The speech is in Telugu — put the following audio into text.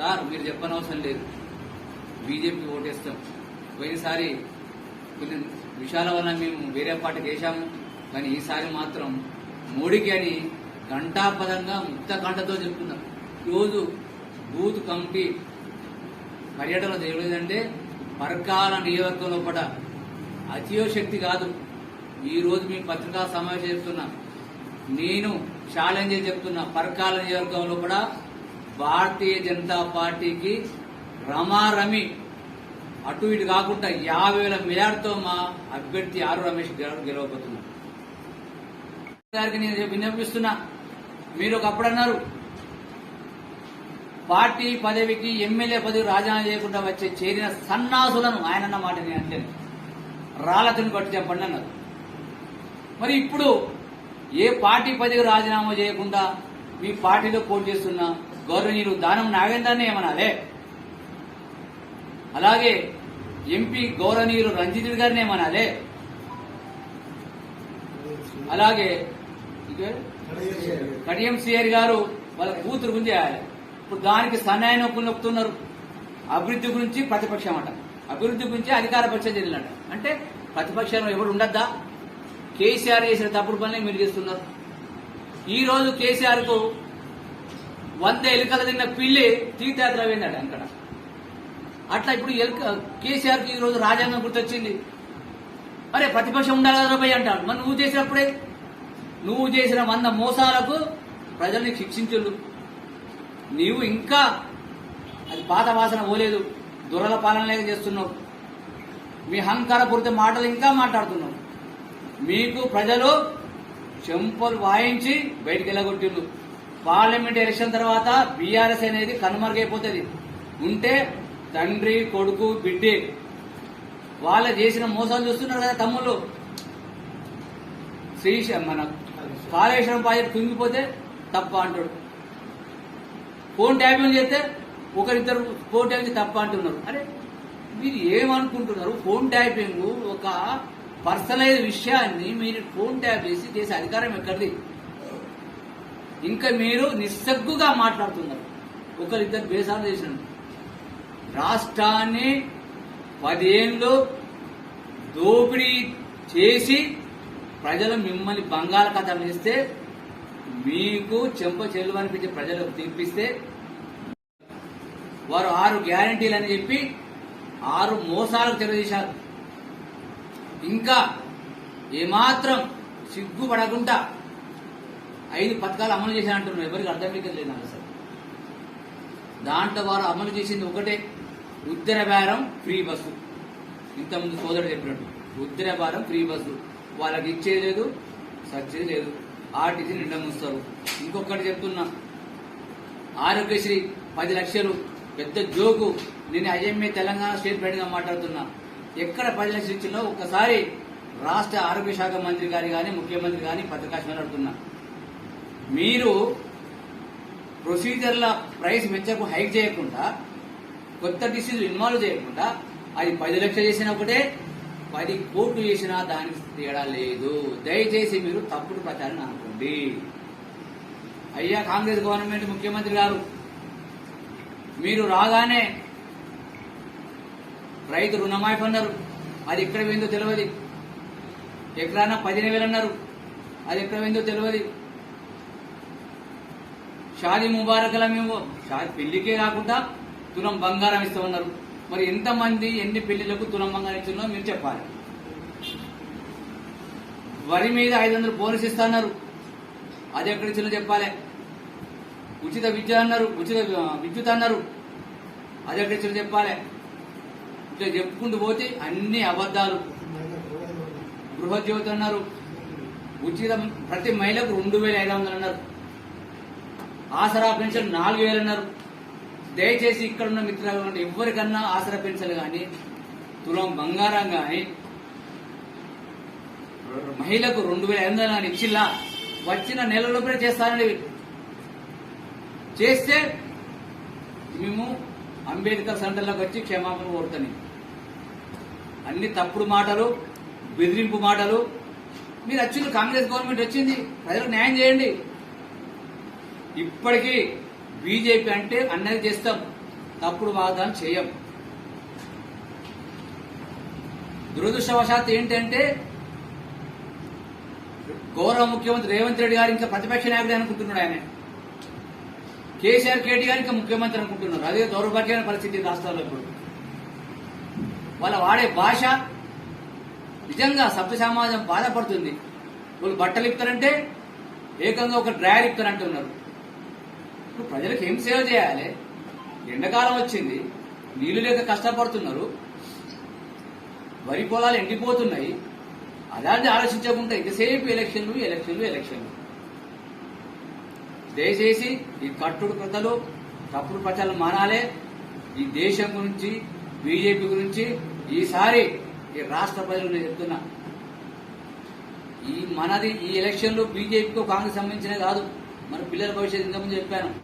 సార్ మీరు చెప్పనవసరం లేదు. బీజేపీ ఓటేస్తాం. పోయినసారి కొన్ని విషయాల వల్ల మేము వేరే పార్టీ చేశాము. కానీ ఈసారి మాత్రం మోడీకి అని ఘంటాపదంగా ముక్త కంటతో చెప్తున్నాం. రోజు బూత్ కమిటీ పర్యటన చేయలేదంటే పరకాల నియోజకవర్గం కూడా అతియోశక్తి కాదు. ఈరోజు రోజు మీ పత్రికా సమావేశం చెప్తున్నా నేను ఛాలెంజ్ చెప్తున్నా పరకాల నియోజకవర్గం కూడా భారతీయ జనతా పార్టీకి రమారమి అటు ఇటు కాకుండా యాభై వేల మిలియార్డ్తో మా అభ్యర్థి ఆరు రమేష్ గెలవబోతున్నారు. గారికి నేను విన్నపిస్తున్నా. మీరు ఒకప్పుడు అన్నారు పార్టీ పదవికి ఎమ్మెల్యే పదవి రాజీనామా చేయకుండా వచ్చే చేరిన సన్నాసులను ఆయన అన్న మాట నేను అంటే రాళ్ళతోని కొట్టి చెప్పండి అన్నారు. మరి ఇప్పుడు ఏ పార్టీ పదవి రాజీనామా చేయకుండా మీ పార్టీలో పోటీ చేస్తున్న గౌరవనీయులు దానం నాగేందర్ని ఏమనాలే? అలాగే ఎంపీ గౌరవనీయులు రంజిత్ గారిని ఏమనాలే? అలాగే కడియం సిఆర్ గారు వాళ్ళ కూతురు గురించి చేయాలి ఇప్పుడు దానికి సన్నాయి నొప్పులు నొప్పుతున్నారు. అభివృద్ధి గురించి ప్రతిపక్షం అంట. అభివృద్ధి గురించి అధికార పక్షం చెందినట అంటే ప్రతిపక్షంలో ఎవరు ఉండద్దా? కేసీఆర్ చేసిన తప్పుడు పనులే మీరు చేస్తున్నారు. ఈ రోజు కేసీఆర్కు వంద ఎలుకలు తిన్న పిల్లి తీర్థయాత్ర పోయిందట అక్కడ. అట్లా ఇప్పుడు ఎలుక కేసీఆర్ ఈ రోజు రాజ్యాంగం గుర్తొచ్చింది. అరే ప్రతిపక్షం ఉండాలి కదా పోయి అంటాడు. మరి నువ్వు చేసినప్పుడే? నువ్వు చేసిన వంద మోసాలకు ప్రజల్ని శిక్షించుళ్ళు నీవు ఇంకా అది పాత వాసన పోలేదు. దురల పాలన లేక చేస్తున్నావు. మీ అహంకారపూరిత మాటలు ఇంకా మాట్లాడుతున్నావు. మీకు ప్రజలు చెంపలు వాయించి బయటికి వెళ్ళగొట్టిండు పార్లమెంట్ ఎలక్షన్ తర్వాత బీఆర్ఎస్ అనేది కనుమరుగైపోతుంది. ఉంటే తండ్రి కొడుకు బిడ్డే వాళ్ళు చేసిన మోసాలు చూస్తున్నారు కదా తమ్ముళ్ళు. శ్రీ మన కాళేశ్వరం ప్రాజెక్ట్ కుంగిపోతే తప్ప అంటాడు. ఫోన్ ట్యాపింగ్ చేస్తే ఒకరిద్దరు ఫోన్ ట్యాపింగ్ తప్ప అంటున్నారు. అరే మీరు ఏమనుకుంటున్నారు? ఫోన్ ట్యాపింగ్ ఒక పర్సనలైజ్ విషయాన్ని మీరు ఫోన్ ట్యాప్ చేసి చేసే అధికారం ఎక్కడిది? ఇంకా మీరు నిస్సగ్గుగా మాట్లాడుతున్నారు. ఒకరిద్దరు బేసాలు చేసిన రాష్ట్రాన్ని పదేళ్ళు దోపిడీ చేసి ప్రజలు మిమ్మల్ని బంగాళాఖాతం ఇస్తే మీకు చెంప చెల్లు అనిపించే ప్రజలకు తీర్పిస్తే వారు ఆరు గ్యారంటీలు అని చెప్పి ఆరు మోసాలకు తెలియజేశారు ఇంకా ఏమాత్రం సిగ్గుపడకుండా ఐదు పథకాలు అమలు చేశారంటున్నారు ఎవరికి అర్థం లేదు అసలు. దాంట్లో వారు అమలు చేసింది ఒకటే ఉత్తర ఫ్రీ బస్సు. ఇంతకుముందు సోదరుడు చెప్పినట్టు ఉత్తర భారం ఫ్రీ బస్సు. వాళ్ళకి ఇచ్చేది లేదు సచ్చేది లేదు. ఆర్టీసీ నిండా ముస్తారు. ఇంకొకటి చెప్తున్నా ఆరోగ్యశ్రీ పది లక్షలు. పెద్ద జోకు. నేను ఐఎంఏ తెలంగాణ స్టేట్గా మాట్లాడుతున్నా. ఎక్కడ పది లక్షలు ఇచ్చినా ఒక్కసారి రాష్ట్ర ఆరోగ్య శాఖ మంత్రి గారి కానీ ముఖ్యమంత్రి కానీ పత్రికా అడుగుతున్నా. మీరు ప్రొసీజర్ల ప్రైస్ మెచ్చకు హైక్ చేయకుండా కొత్త డిసీజ్ ఇన్వాల్వ్ చేయకుండా అది పది లక్షలు చేసినా ఒకటే పది కోట్లు చేసినా దానికి తేడా లేదు. దయచేసి మీరు తప్పుడు ప్రచారం అనుకోండి. అయ్యా కాంగ్రెస్ గవర్నమెంట్ ముఖ్యమంత్రి గారు మీరు రాగానే రైతు రుణమాఫీ అన్నారు. అది ఎక్కడ పోయిందో తెలియదు ఎక్కడైనా పదిహేను వేలు అన్నారు. అది ఎక్కడ పోయిందో తెలియదు షాదీ ముబారకల మేము షాది పెళ్ళికే కాకుండా తులం బంగారం ఇస్తామన్నారు మరి ఎంతమంది ఎన్ని పెళ్ళిలకు తులం బంగారం ఇచ్చిందో మీరు చెప్పాలి. వరి మీద ఐదు వందలు బోనస్ ఇస్తున్నారు అది ఎక్కడ ఇచ్చిందో చెప్పాలి. ఉచిత విద్య అన్నారు ఉచిత విద్యుత్ అన్నారు. అది ఎక్కడ ఇచ్చిందో చెప్పాలి. ఇట్లా చెప్పుకుంటూ పోతే అన్ని అబద్ధాలు. గృహజ్యోతి అన్నారు. ఉచిత ప్రతి మహిళకు రెండు వేల ఐదు వందలు అన్నారు. ఆసరా పెన్షన్ నాలుగు వేలు అన్నారు దయచేసి ఇక్కడ ఉన్న మిత్రులు ఎవరికన్నా ఆసరా పెన్షన్ కానీ తులం బంగారం కానీ మహిళకు రెండు వేల ఐదు వందలు కానీ ఇచ్చిల్లా. వచ్చిన నెల లోపలే చేస్తానండి చేస్తే మేము అంబేద్కర్ సెంటర్లోకి వచ్చి క్షమాపణ కోరుతాను. అన్ని తప్పుడు మాటలు బెదిరింపు మాటలు. మీరు వచ్చింది కాంగ్రెస్ గవర్నమెంట్ వచ్చింది ప్రజలకు న్యాయం చేయండి. ఇప్పటికీ బీజేపీ అంటే అన్నది చేస్తాం. తప్పుడు వాగ్దానం చేయం. దురదృష్టవశాత్తు ఏంటంటే గౌరవ ముఖ్యమంత్రి రేవంత్ రెడ్డి గారు ఇంకా ప్రతిపక్ష నాయకుడు అనుకుంటున్నాడు ఆయన. కేసీఆర్ కేటీ గారు ఇంకా ముఖ్యమంత్రి అనుకుంటున్నారు. అదే దౌర్భాగ్యమైన పరిస్థితి రాష్ట్రాల్లో ఇప్పుడు. వాళ్ళ వాడే భాష నిజంగా సభ్య సమాజం బాధపడుతుంది. వాళ్ళు బట్టలు ఇప్తారంటే ఏకంగా ఒక డ్రాయర్ ఇప్తారంటున్నారు ప్రజలకు ఏం సేవ చేయాలి? ఎండాకాలం వచ్చింది నీళ్ళు లేక కష్టపడుతున్నారు వరి పొలాలు ఎండిపోతున్నాయి. అలాంటి ఆలోచించకుండా ఇంతసేపు ఎలక్షన్లు ఎలక్షన్లు ఎలక్షన్లు. దయచేసి ఈ కట్టుడు కథలు తప్పుడు ప్రచారం మానాలే. ఈ దేశం గురించి బీజేపీ గురించి ఈసారి ఈ రాష్ట్ర ప్రజలు నేను చెప్తున్నా. ఈ మనది ఈ ఎలక్షన్లు బీజేపీకి కాంగ్రెస్ సంబంధించినవి కాదు. మన పిల్లల భవిష్యత్తు ఇంతకుముందు చెప్పాను.